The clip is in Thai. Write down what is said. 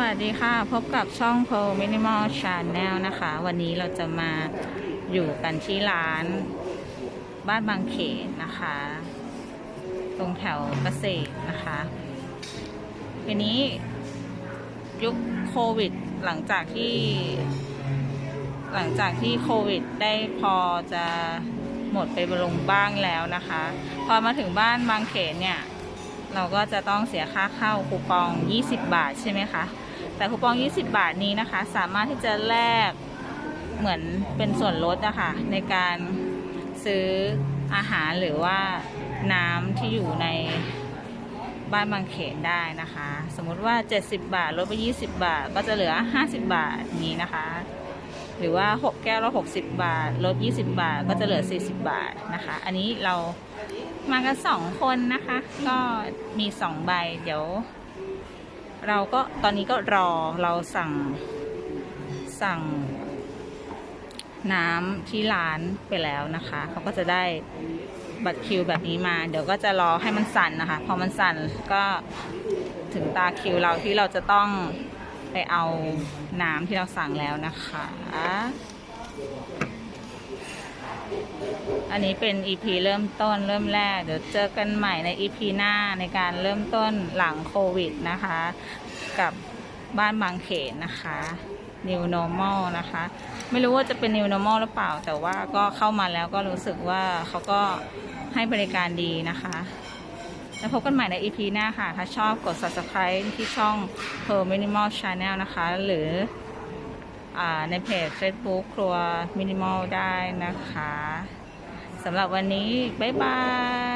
วัสดีค่ะ พบกับช่อง Pearl Minimal Channel นะคะ วันนี้เราจะมาอยู่กันที่ร้าน บ้านบางเขนนะคะ ตรงแถวเกษตรนะคะทีนี้ยุคโควิดหลังจากที่ หลังจากที่โควิดได้พอจะหมดไปลงบ้างแล้วนะคะ พอมาถึงบ้านบางเขนเนี่ยเราก็จะต้องเสียค่าเข้าคูปอง 20 บาทใช่ไหมคะ แต่คูปอง 20 บาทนี้นะคะ สามารถที่จะแลกเหมือนเป็นส่วนลดนะคะในการซื้ออาหารหรือว่าน้ำที่อยู่ในบ้านบางเขนได้นะคะ สมมติว่า 70 บาท ลดไป 20 บาท ก็จะเหลือ 50 บาทนี้นะคะ หรือว่า 6 แก้วละ60 บาท ลด 20 บาท ก็จะเหลือ 40 บาทนะคะ อันนี้เรามากันสองคนนะคะ ก็มีสองใบ เดี๋ยว เราก็ตอนนี้ก็รอเราสั่งสั่ง น้ำที่ร้านไปแล้วนะคะเขาก็จะได้บัตรคิวแบบนี้มา เดี๋ยวก็จะรอให้มันสั่นนะคะ พอมันสั่นก็ถึงตาคิวเราที่เราจะต้องไปเอาน้ำที่เราสั่งแล้วนะคะ อันนี้เป็น EP เริ่มต้นเริ่มแรก เดี๋ยวเจอกันใหม่ใน EP หน้าในการเริ่มต้นหลังโควิดนะคะ กับบ้านบางเขนนะคะ New Normal นะคะ ไม่รู้ว่าจะเป็น New Normal หรือเปล่า แต่ว่าก็เข้ามาแล้วก็รู้สึกว่าเขาก็ให้บริการดีนะคะ แล้วพบกันใหม่ใน EP หน้าค่ะ ถ้าชอบกด subscribe ที่ช่อง Pearl Minimal Channel นะคะ หรืออในเพจ Facebook ครัว Minimal ได้นะคะ สำหรับวันนี้ บ๊ายบาย